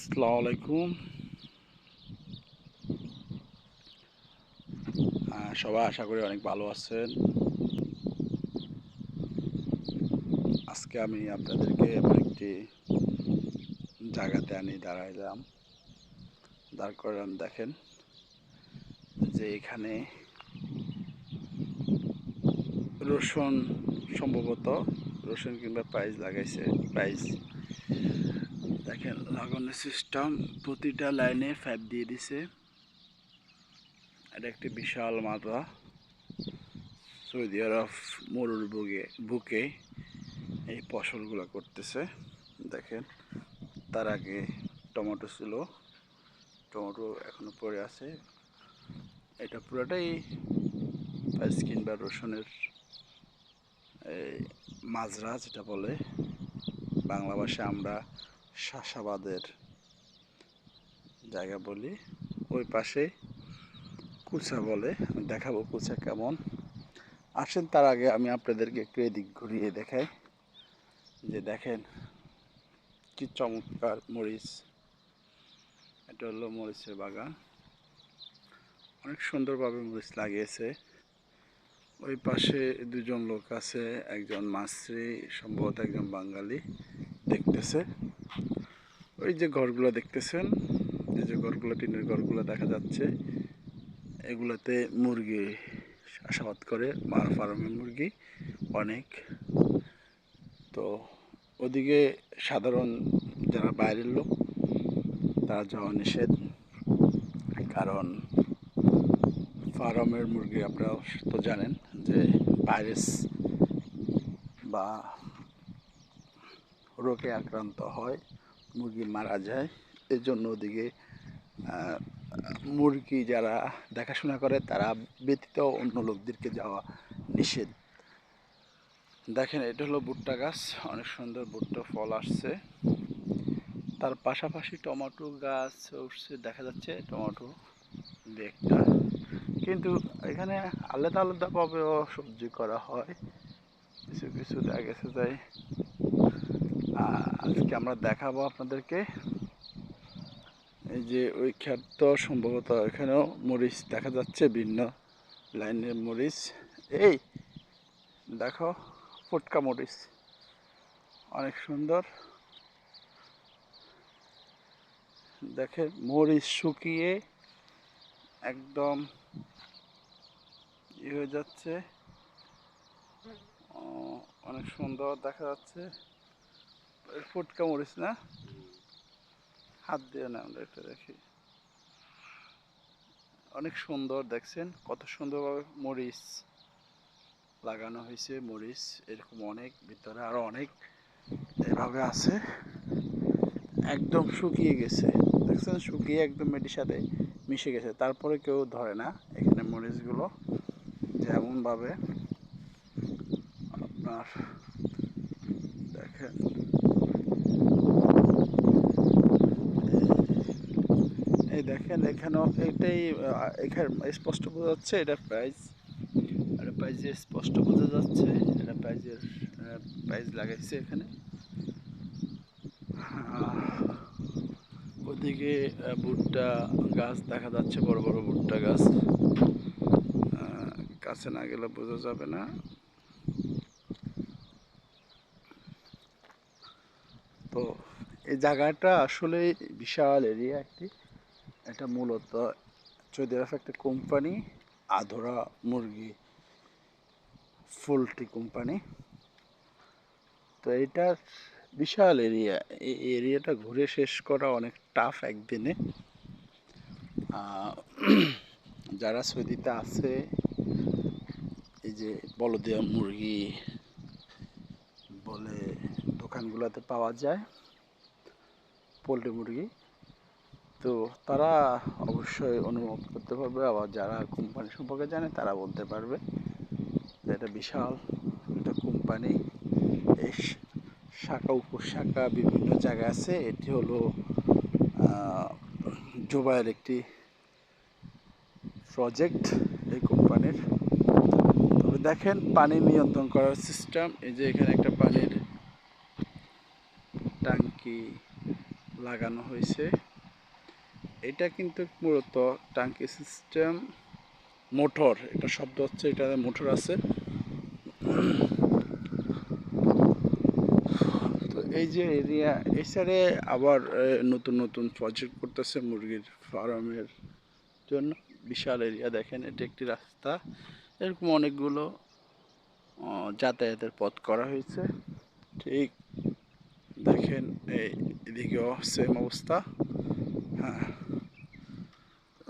আসসালামু আলাইকুম। সবাই আশা করি অনেক ভালো আছেন। আজকে আমি আপনাদেরকে একটি জায়গাতে আনি দাঁড়াইলাম। দাঁড় করালাম দেখেন যে এখানে রসুন সম্ভবত, রসুন কিংবা প্রাইজ লাগাইছে প্রাইজ দেখেন লাগানোর সিস্টেম প্রতিটা লাইনে ফাইভ দিয়ে দিছে। এটা একটি বিশাল মাত্রা। সৌদি আরব মরুর বুকে বুকে এই ফসলগুলো করতেছে। দেখেন, তার আগে টমেটো ছিল। টমেটো এখনও পড়ে আছে। এটা পুরোটাই পেঁয়াজ কিংবা রসুনের এই মাজরা যেটা বলে। বাংলা ভাষায় আমরা শাসাবাদের জায়গা বলি, ওই পাশে কুচা বলে দেখাবো কুচা কেমন। আসেন তার আগে আমি আপনাদেরকে একটু এদিক ঘুরিয়ে দেখাই, যে দেখেন কি চমৎকার মরিচ। এটা হলো মরিচের বাগান। অনেক সুন্দরভাবে মরিচ লাগিয়েছে। ওই পাশে দুজন লোক আছে, একজন মাসরি সম্ভবত একজন বাঙালি, দেখতেছে। ওই যে ঘরগুলো দেখতেছেন, এই যে ঘরগুলো, টিনের ঘরগুলো দেখা যাচ্ছে। এগুলোতে মুরগি চাষাবাদ করে, মার ফার্মের মুরগি অনেক। তো ওদিকে সাধারণ যারা বাইরের লোক, তারা যাওয়া নিষেধ। কারণ ফার্মের মুরগি আপনারা তো জানেন যে ভাইরাস বা রোগে আক্রান্ত হয়। মুরগি মারা যায় এর জন্য ওদিকে মুরগি যারা দেখাশোনা করে তারা ব্যতীত অন্য লোকদেরকে যাওয়া নিষেধ। দেখেন এটা হলো ভুট্টা গাছ অনেক সুন্দর ভুট্টা ফল আসছে। তার পাশাপাশি টমেটো গাছ উঠছে দেখা যাচ্ছে টমেটো দু একটা। কিন্তু এখানে আলাদা আলাদাভাবেও সবজি করা হয়। কিছু কিছু দেখা গেছে আহ, আজকে আমরা দেখাবো আপনাদেরকে। এই যে ওই ক্ষেত সম্ভবত এখানেও মরিচ দেখা যাচ্ছে, ভিন্ন লাইনের মরিচ। এই দেখো, ফুটকা মরিচ। অনেক সুন্দর। দেখে মরিচ শুকিয়ে একদম ই হয়ে যাচ্ছে। অনেক সুন্দর দেখা যাচ্ছে। ফুটকা মরিচ না? হাত দিয়ে না, আমরা একটা দেখি। অনেক সুন্দর, দেখছেন? কত সুন্দরভাবে মরিচ লাগানো হয়েছে, মরিচ, এরকম অনেক, ভিতরে আরও অনেক এভাবে আছে। একদম শুকিয়ে গেছে। দেখছেন? শুকিয়ে একদম মেডির সাথে মিশে গেছে। তারপরে কেউ ধরে না এখানে মরিচগুলো। যেমনভাবে আপনার দেখেন। দেখেন, এখানেও এটাই এখানে স্পষ্ট বোঝা যাচ্ছে এটা প্রাইস এটা প্রাইজে স্পষ্ট বোঝা যাচ্ছে, এটা প্রাইজের প্রাইজ লাগাইছে এখানে। ওদিকে ভুট্টা গাছ দেখা যাচ্ছে, বড় বড় ভুট্টা গাছ। কাছে না গেলে বোঝা যাবে না। তো এই জায়গাটা আসলে বিশাল এরিয়া একটি। এটা মূলত সৌদি একটা কোম্পানি, আধরা মুরগি পোলট্রি কোম্পানি। তো এটা বিশাল এরিয়া, এই এরিয়াটা ঘুরে শেষ করা অনেক টাফ একদিনে। যারা সৌদিতে আছে, এই যে বলদিয়া মুরগি বলে দোকানগুলোতে পাওয়া যায়, পোলট্রি মুরগি। তো তারা অবশ্যই অনুভব করতে পারবে। আবার যারা কোম্পানি সম্পর্কে জানে, তারা বলতে পারবে যে এটা বিশাল একটা কোম্পানি। এই শাখা, উপশাখা বিভিন্ন জায়গায় আছে। এটি হলো জুবাইয়ের একটি প্রজেক্ট এই কোম্পানির। তবে দেখেন, পানি নিয়ন্ত্রণ করার সিস্টেম এই যে এখানে একটা পানির ট্যাঙ্কি লাগানো হয়েছে। এটা কিন্তু মূলত টাঙ্কি সিস্টেম, মোটর, এটা শব্দ হচ্ছে, এটা মোটর আছে। তো এই যে এরিয়া সাইডে আবার নতুন নতুন প্রজেক্ট করতেছে মুরগির ফার্মের জন্য। বিশাল এরিয়া, দেখেন, এটি একটি রাস্তা। এরকম অনেকগুলো যাতায়াতের পথ করা হয়েছে। ঠিক দেখেন, এই এদিকেও সেম অবস্থা। হ্যাঁ।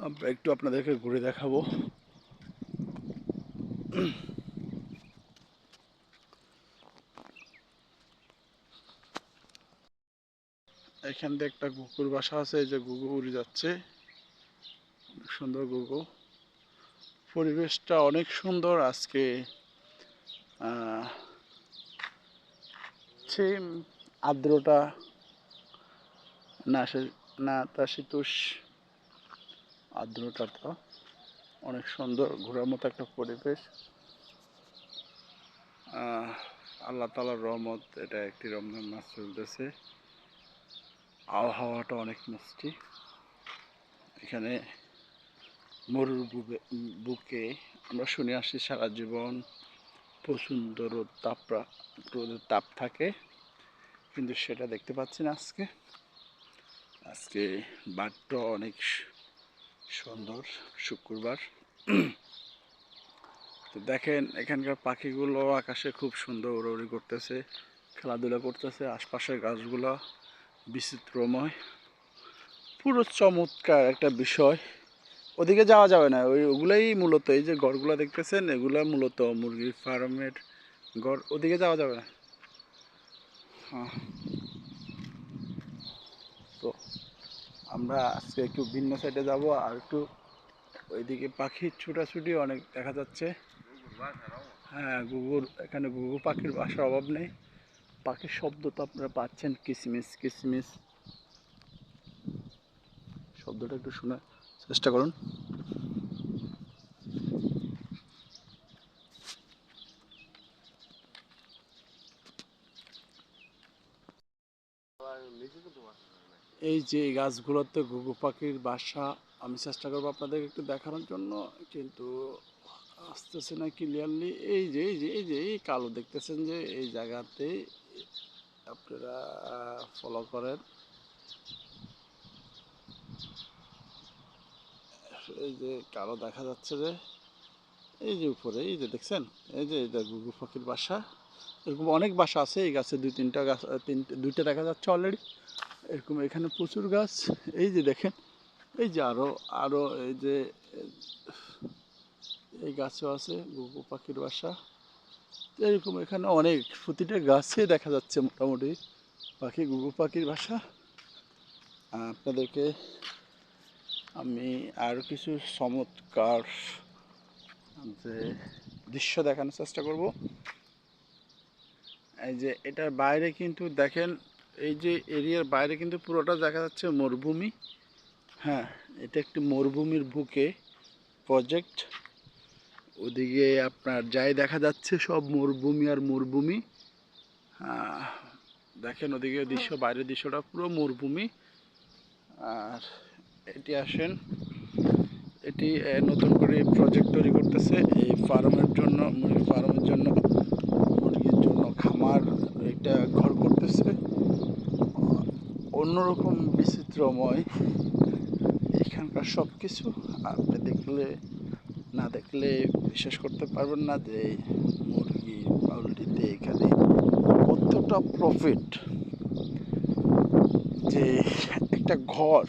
আমরা একটু আপনাদেরকে ঘুরে দেখাবো। এখান থেকে একটা কুকুর বাসা আছে যে গুগু উড়ে যাচ্ছে। অনেক সুন্দর গুগু পরিবেশটা অনেক সুন্দর আজকে। আর্দ্রতা, না না তা শীতুষ আর্দ্রতাটা অনেক সুন্দর, ঘোরার মতো একটা পরিবেশ। আল্লাহ তালার রহমত, এটা একটি রমজান মাস চলতেছে। আবহাওয়াটা অনেক মিষ্টি। এখানে মরুর বুকে আমরা শুনে আসছি সারা জীবন প্রচণ্ড রোদ তাপরা রোদের তাপ থাকে। কিন্তু সেটা দেখতে পাচ্ছি না আজকে। আজকে বারটা অনেক সুন্দর, শুক্রবার। তো দেখেন, এখানকার পাখিগুলো আকাশে খুব সুন্দর উড়াউড়ি করতেছে, খেলাধুলা করতেছে, আশপাশের গাছগুলো বিচিত্রময়। পুরো চমৎকার একটা বিষয়। ওদিকে যাওয়া যাবে না, ওই ওগুলাই মূলত এই যে ঘরগুলো দেখতেছেন, এগুলা মূলত মুরগির ফার্মের ঘর। ওদিকে যাওয়া যাবে না? হ্যাঁ। তো আমরা আজকে একটু ভিন্ন সাইডে যাব আর একটু ওইদিকে পাখির ছুটাছুটি অনেক দেখা যাচ্ছে। হ্যাঁ গুগুর, এখানে গুগু পাখির বাসার অভাব নেই। পাখির শব্দ তো আপনারা পাচ্ছেন, কিসমিস কিসমিস। শব্দটা একটু শোনার চেষ্টা করুন। এই যে গাছগুলোতে ঘুঘু পাখির বাসা, আমি চেষ্টা করব আপনাদের একটু দেখানোর জন্য, কিন্তু আসতেছে না ক্লিয়ারলি এই যে এই যে এই যে, এই কালো দেখতেছেন যে, এই জায়গাতে আপনারা ফলো করেন। এই যে কালো দেখা যাচ্ছে যে, এই যে উপরে, এই যে দেখছেন? এই যে এটা ঘুঘু পাখির বাসা। এরকম অনেক বাসা আছে, এই গাছে দুই তিনটা গাছ, তিনটে, দুইটা দেখা যাচ্ছে অলরেডি এরকম এখানে প্রচুর গাছ। এই যে দেখেন, এই যে আরও আরও এই যে, এই গাছও আছে ঘুঘু পাখির বাসা। এরকম এখানে অনেক, প্রতিটা গাছে দেখা যাচ্ছে মোটামুটি পাখি, গুগু পাখির বাসা। আপনাদেরকে আমি আরও কিছু চমৎকার, যে দৃশ্য দেখানোর চেষ্টা করব। এই যে এটার বাইরে কিন্তু দেখেন এই যে এরিয়ার বাইরে কিন্তু পুরোটা দেখা যাচ্ছে মরুভূমি। হ্যাঁ এটা একটি মরুভূমির বুকে প্রজেক্ট ওদিকে আপনার যাই দেখা যাচ্ছে সব মরুভূমি আর মরুভূমি। দেখেন ওদিকে দৃশ্য বাইরের দৃশ্যটা পুরো মরুভূমি। আর এটি আসেন এটি নতুন করে প্রজেক্ট তৈরি করতেছে এই ফার্মের জন্য মুরগি ফার্মের জন্য মুরগির জন্য খামার একটা ঘর করতেছে। অন্যরকম বিচিত্রময় এখানকার সব কিছু আপনি দেখলে, না দেখলে বিশ্বাস করতে পারবেন না যে মুরগি পাউলটিতে এখানে কতটা প্রফিট যে একটা ঘর,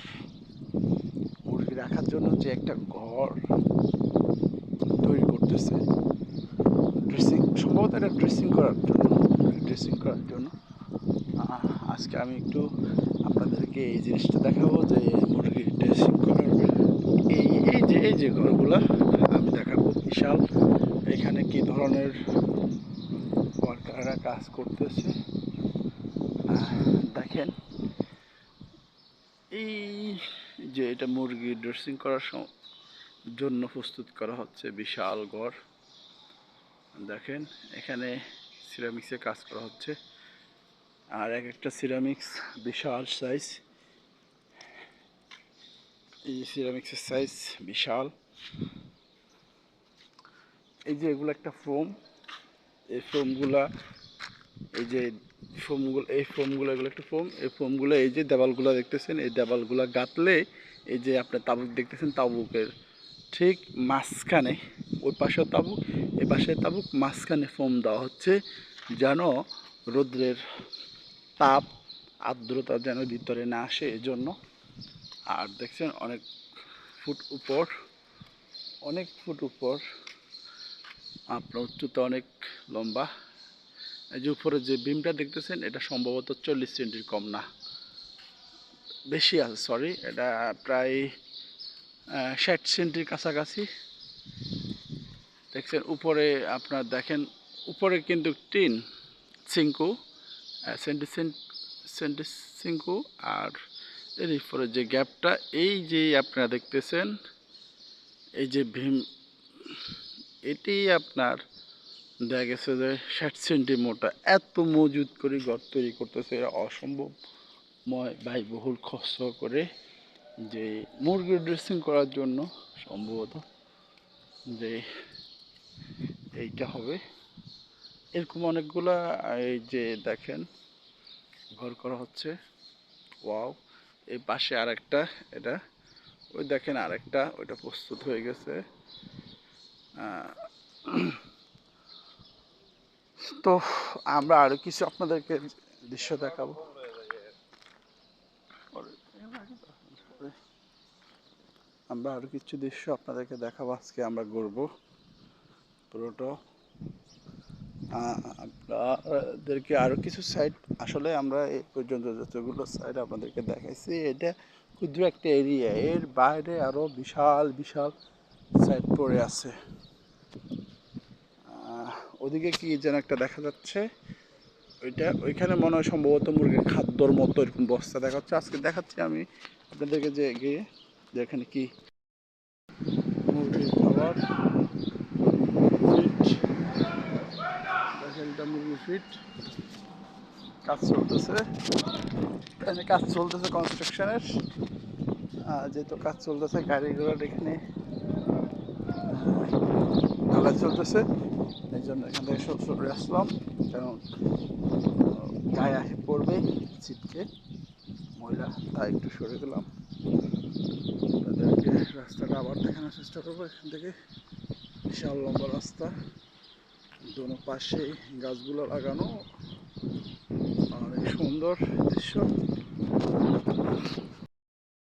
মুরগি রাখার জন্য যে একটা ঘর তৈরি করতেছে। ড্রেসিং সম্ভবত একটা ড্রেসিং করার জন্য ড্রেসিং করার জন্য। আজকে আমি একটু আপনাদেরকে এই জিনিসটা দেখাবো যে মুরগির ড্রেসিং করার এই এই যে এই যে ঘরগুলা আমি দেখাবো বিশাল। এখানে কি ধরনের ওয়ার্কাররা কাজ করতেছে? দেখেন। এই যে এটা মুরগি ড্রেসিং করার জন্য প্রস্তুত করা হচ্ছে বিশাল ঘর। দেখেন, এখানে সিরামিক্সে কাজ করা হচ্ছে। আর এক একটা সিরামিক্স বিশাল সাইজ এই যে সিরামিক্সের সাইজ বিশাল। এই যে এগুলো একটা ফোম এই ফোমগুলা এই যে ফোমগুলো এই ফোমগুলো এগুলো একটা ফোম এই ফোমগুলো এই যে দেওয়ালগুলো দেখতেছেন, এই দেওয়ালগুলো গাঁথলে এই যে আপনার তাবুক দেখতেছেন তাবুকের ঠিক মাঝখানে, ওই পাশেও তাবুক এই পাশে তাবুক, মাঝখানে ফোম দেওয়া হচ্ছে যেন রৌদ্রের তাপ আর্দ্রতা যেন ভিতরে না আসে, এজন্য। আর দেখছেন অনেক ফুট উপর, অনেক ফুট উপর, আপনার উচ্চতা অনেক লম্বা। এই যে উপরে যে বিমটা দেখতেছেন, এটা সম্ভবত চল্লিশ সেন্টির কম না। বেশি আছে সরি এটা প্রায় ষাট সেন্টির কাছাকাছি। দেখছেন উপরে, আপনার দেখেন, উপরে কিন্তু টিন সিঙ্কু সেন্টি সেন্টি আর এর উপরে যে গ্যাপটা এই যে আপনারা দেখতেছেন, এই যে ভীম, এটি আপনার দেখা গেছে যে ষাট সেন্টি মোটা এত মজুদ করে ঘর তৈরি করতেছে, এরা অসম্ভবময় ব্যয়বহুল খরচ করে যে মুরগির ড্রেসিং করার জন্য সম্ভবত যে এইটা হবে। এরকম অনেকগুলা এই যে দেখেন, ঘর করা হচ্ছে। ওয়াও, এই পাশে আরেকটা, এটা। ওই দেখেন আরেকটা, ওইটা প্রস্তুত হয়ে গেছে। তো আমরা আরও কিছু আপনাদেরকে দৃশ্য দেখাবো। আমরা আরও কিছু দৃশ্য আপনাদেরকে দেখাবো। আজকে আমরা ঘুরবো পুরোটা। আপনাদেরকে আরও কিছু সাইট আসলে আমরা এই পর্যন্ত যতগুলো সাইট আপনাদেরকে দেখাইছি, এটা ক্ষুদ্র একটা এরিয়া এর বাইরে আরও বিশাল বিশাল সাইট পড়ে আছে। ওদিকে কি যেন একটা দেখা যাচ্ছে, ওইটা ওইখানে মনে হয় সম্ভবত মুরগির খাদ্যর মতো এরকম বস্তা দেখা যাচ্ছে। আজকে দেখাচ্ছি আমি আপনাদেরকে যে গিয়ে যে এখানে কি মুরগির খাবার ফিট দেখেন এটা মুরগির ফিট। কাজ চলতেছে। এখানে কাজ চলতেছে কনস্ট্রাকশনের যেহেতু কাজ চলতেছে গাড়ি ঘোড়ার এখানে ঢালাই চলতেছে। এই জন্য এখান থেকে সব সরে আসলাম। কারণ গায়ে আসে পড়বে, ছিটকে। ময়লা তাই একটু সরে গেলাম। তাদেরকে রাস্তাটা আবার দেখানোর চেষ্টা করব এখান থেকে। বিশাল লম্বা রাস্তা। দোনো পাশে গাছগুলো লাগানো। আর সুন্দর দৃশ্য।